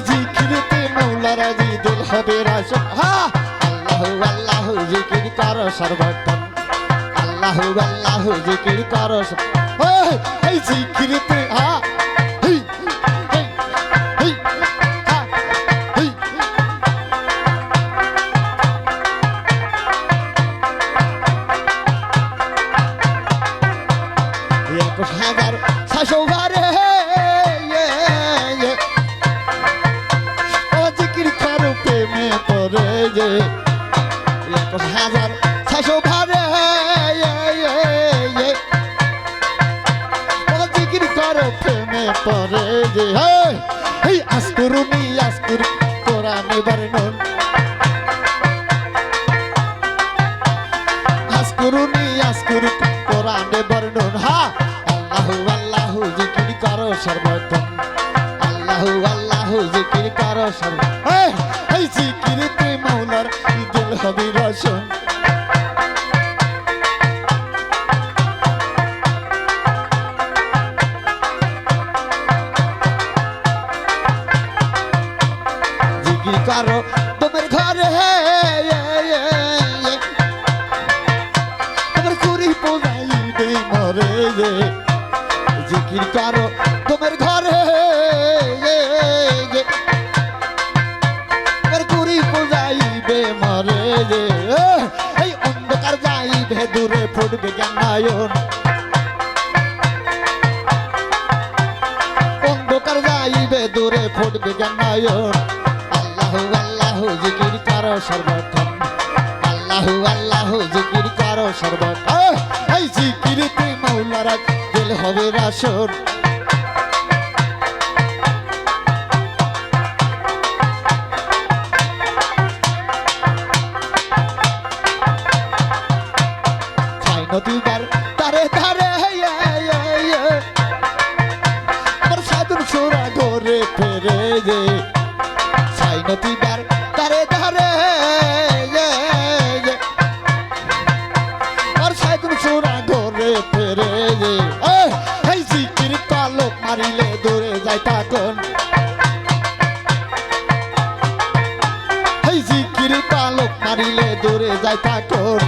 জিকিরতে মৌলা রাজি দিল হবে রাসন হা! আল্লাহ আল্লাহ, জিকির কর সর্বক্ষণ আল্লাহ আল্লাহ, জিকির কর এই জিকিরতে পরে যে একুশ হাজার বারে ও জিকির করো, প্রেমে পরে যে আসকুরুনি আসকুর কোরআনে বর্ণন জিকির করো তোমার ঘরে তোমার কুড়ি পোজাইবে মরে যে জিকির করো তোমার ঘরে তোমার কুড়ি পোজাইবে মরে যে এই অন্ধকার যাইবে দূরে ফুটবে জ্ঞানায়ন অন্ধকার যাইবে দূরে ফুটবে জ্ঞানায়ন আল্লাহ আল্লাহ জিকির করো আল্লাহ আল্লাহ, জিকির এই দিল হবে রাসন ছয় নদীবার তারে তারে আমার সাধুর সোরা ঘরে ফেরে যে ছয় নদীবার তখন এই জিকির পালক মারিলে দূরে যায় তখন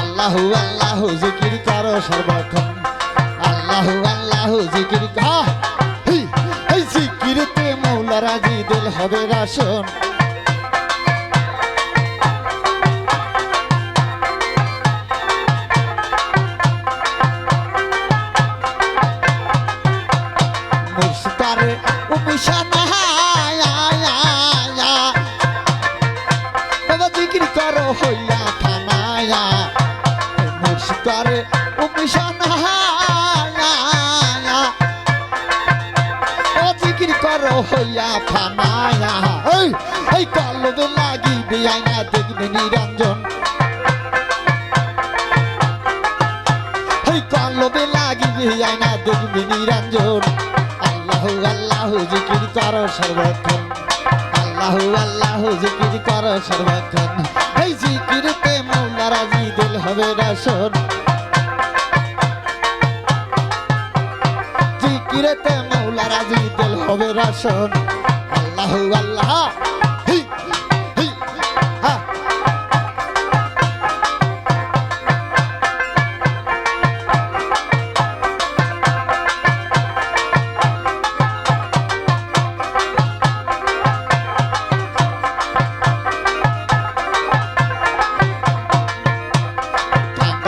আল্লাহ আল্লাহ জিকির করো সর্বক্ষণ। আল্লাহ আল্লাহ জিকির কা এই, এই জিকিরতে মৌলা রাজি দিল হবে রাসন। মুর্শিদারে উমিশানা বাবা জিকির করো হইয়া থানায়া উমিশানা ও জিকির করো হইয়া থানায়া এই কলবে লাগিবে আইনা দেখবে নিরঞ্জন। এই কলবে লাগিবে আইনা দেখবে নিরঞ্জন। আল্লাহ, আল্লাহু জিকির কর সর্বক্ষণ। আল্লাহ, আল্লাহু জিকির কর সর্বক্ষণ। এই জিকিরতে মৌলা রাজি দিল হবে রাসন। জিকিরতে মৌলা রাজি দিল হবে রাসন। আল্লাহ আল্লাহ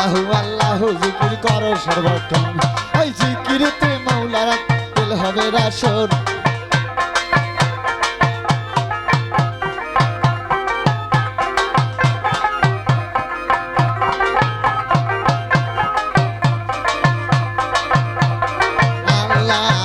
আল্লাহ আল্লাহ জিকির করো সর্বক্ষণ ওই জিকিরতে মৌলারা দিল হবে রাসন আল্লাহ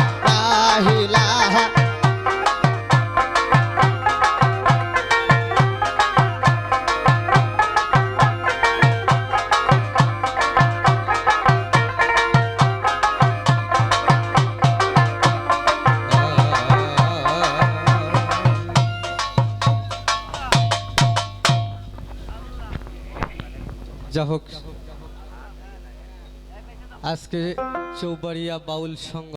যা হোক। আজকে চৌবাড়িয়া বাউল সংঘ